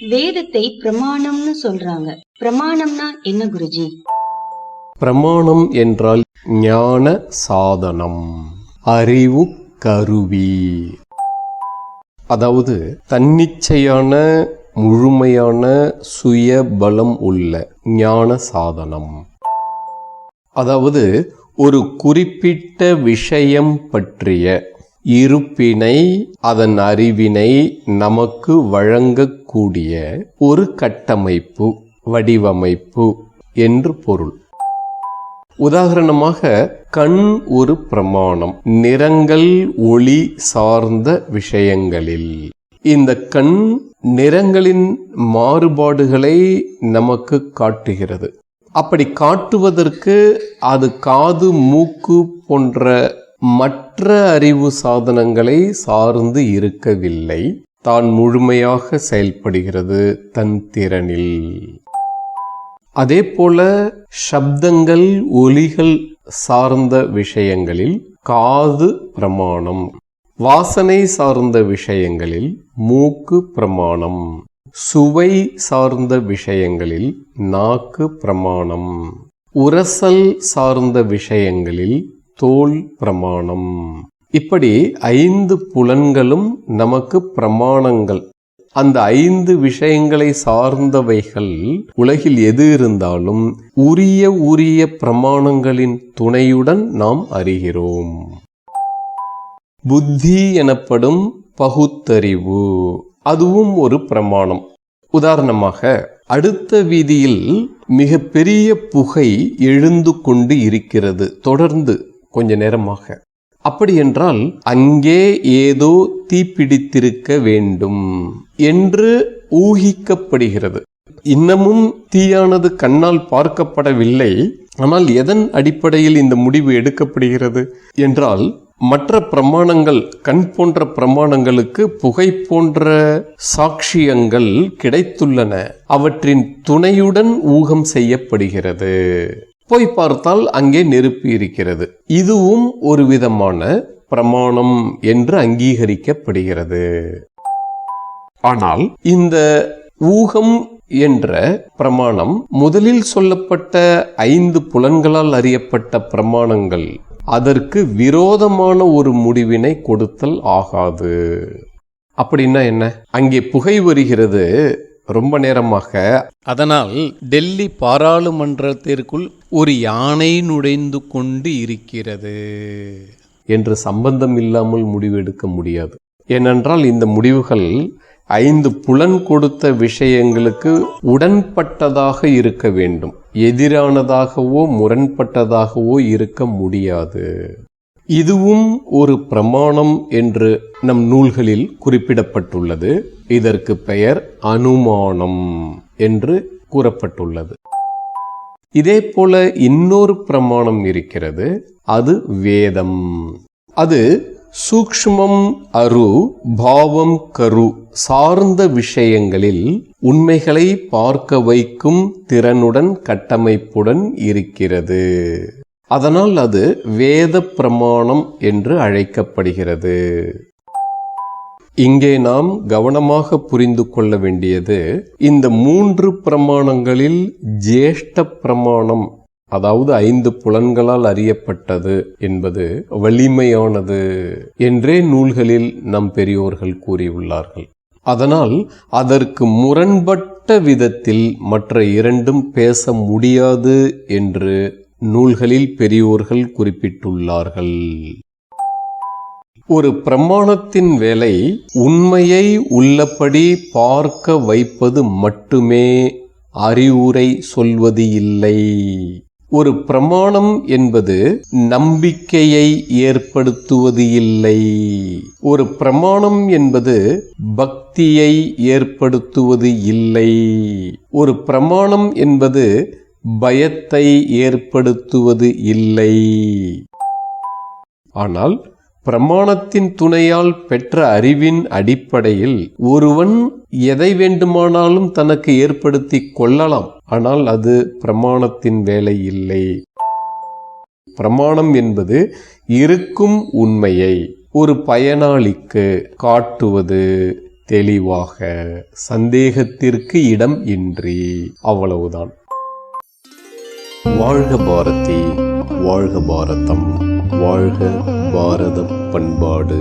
வேதத்தை பிரமாணம்னு சொல்றாங்க. பிரமாணம்னா என்ன குருஜி? பிரமாணம் என்றால் ஞான சாதனம் அறிவு கருவி. அதாவது தன்னிச்சையான முழுமையான சுய பலம் உள்ள ஞான சாதனம். அதாவது ஒரு குறிப்பிட்ட விஷயம் பற்றிய இருப்பினை அதன் அறிவினை நமக்கு வழங்கக்கூடிய ஒரு கட்டமைப்பு வடிவமைப்பு என்று பொருள். உதாரணமாக கண் ஒரு பிரமாணம் நிறங்கள் ஒளி சார்ந்த விஷயங்களில். இந்த கண் நிறங்களின் மாறுபாடுகளை நமக்கு காட்டுகிறது. அப்படி காட்டுவதற்கு அது காது மூக்கு போன்ற மற்ற அறிவு சாதனங்களை சார்ந்து இருக்கவில்லை. தான் முழுமையாக செயல்படுகிறது தன் திறனில். அதே போல சப்தங்கள் ஒலிகள் சார்ந்த விஷயங்களில் காது பிரமாணம். வாசனை சார்ந்த விஷயங்களில் மூக்கு பிரமாணம். சுவை சார்ந்த விஷயங்களில் நாக்கு பிரமாணம். உரசல் சார்ந்த விஷயங்களில் தோல் பிரமாணம். இப்படி ஐந்து புலன்களும் நமக்கு பிரமாணங்கள். அந்த ஐந்து விஷயங்களை சார்ந்தவைகள் உலகில் எது இருந்தாலும் உரிய உரிய பிரமாணங்களின் துணையுடன் நாம் அறிகிறோம். புத்தி எனப்படும் பகுத்தறிவு. அதுவும் ஒரு பிரமாணம். உதாரணமாக அடுத்த வீதியில் மிக பெரிய புகை எழுந்து கொண்டு இருக்கிறது. தொடர்ந்து கொஞ்ச நேரமாக. அப்படி என்றால் அங்கே ஏதோ தீப்பிடித்திருக்க வேண்டும் என்று ஊகிக்கப்படுகிறது. இன்னமும் தீயானது கண்ணால் பார்க்கப்படவில்லை. ஆனால் எதன் அடிப்படையில் இந்த முடிவு எடுக்கப்படுகிறது என்றால் மற்ற பிரமாணங்கள் கண் போன்ற பிரமாணங்களுக்கு புகை போன்ற சாட்சியங்கள் கிடைத்துள்ளன. அவற்றின் துணையுடன் ஊகம் செய்யப்படுகிறது. போய் பார்த்தால் அங்கே நெருப்பு இருக்கிறது. இதுவும் ஒரு விதமான பிரமாணம் என்று அங்கீகரிக்கப்படுகிறது. ஆனால் இந்த ஊகம் என்ற பிரமாணம் முதலில் சொல்லப்பட்ட ஐந்து புலன்களால் அறியப்பட்ட பிரமாணங்கள். அதற்கு விரோதமான ஒரு முடிவினை கொடுத்தல் ஆகாது. அப்படின்னா என்ன? அங்கே புகை வருகிறது. ரொம்ப நேரமாக. அதனால் டெல்லி பாராளுமன்றத்திற்குள் ஒரு யானை நுழைந்து கொண்டு இருக்கிறது. என்று சம்பந்தம் இல்லாமல் முடிவெடுக்க முடியாது. ஏனென்றால் இந்த முடிவுகள் ஐந்து புலன் கொடுத்த விஷயங்களுக்கு உடன்பட்டதாக இருக்க வேண்டும். எதிரானதாகவோ முரண்பட்டதாகவோ இருக்க முடியாது. இதுவும் ஒரு பிரமாணம் என்று நம் நூல்களில் குறிப்பிடப்பட்டுள்ளது. இதற்கு பெயர் அனுமானம் என்று கூறப்பட்டுள்ளது. இதே போல இன்னொரு பிரமாணம் இருக்கிறது. அது வேதம். அது சூக்ஷ்மம் அரு பாவம் கரு சார்ந்த விஷயங்களில் உண்மைகளை பார்க்க வைக்கும் திறனுடன் கட்டமைப்புடன் இருக்கிறது. அதனால் அது வேத பிரமாணம் என்று அழைக்கப்படுகிறது. இங்கே நாம் கவனமாக புரிந்து கொள்ள வேண்டியது இந்த மூன்று பிரமாணங்களில் ஜேஷ்ட பிரமாணம் அதாவது ஐந்து புலன்களால் அறியப்பட்டது என்பது வலிமையானது என்றே நூல்களில் நம் பெரியோர்கள் கூறியுள்ளார்கள். அதனால் அதற்கு முரண்பட்ட விதத்தில் மற்ற இரண்டும் பேச முடியாது என்று நூல்களில் பெரியோர்கள் குறிப்பிட்டுள்ளார்கள். ஒரு பிரமாணத்தின் வேலை உண்மையை உள்ளபடி பார்க்க வைப்பது மட்டுமே அறிவுரை சொல்வது இல்லை. ஒரு பிரமாணம் என்பது நம்பிக்கையை ஏற்படுத்துவது இல்லை. ஒரு பிரமாணம் என்பது பக்தியை ஏற்படுத்துவது இல்லை. ஒரு பிரமாணம் என்பது பயத்தை ஏற்படுத்துவது இல்லை. ஆனால் பிரமாணத்தின் துணையால் பெற்ற அறிவின் அடிப்படையில் ஒருவன் எதை வேண்டுமானாலும் தனக்கு ஏற்படுத்தி கொள்ளலாம். ஆனால் அது பிரமாணத்தின் வேலை இல்லை. பிரமாணம் என்பது இருக்கும் உண்மையை ஒரு பயனாளிக்கு காட்டுவது தெளிவாக சந்தேகத்திற்கு இடம் இன்றி. அவ்வளவுதான். வாழ்க பாரதி வாழ்க பாரதம் வாழ்க பாரத பண்பாடு.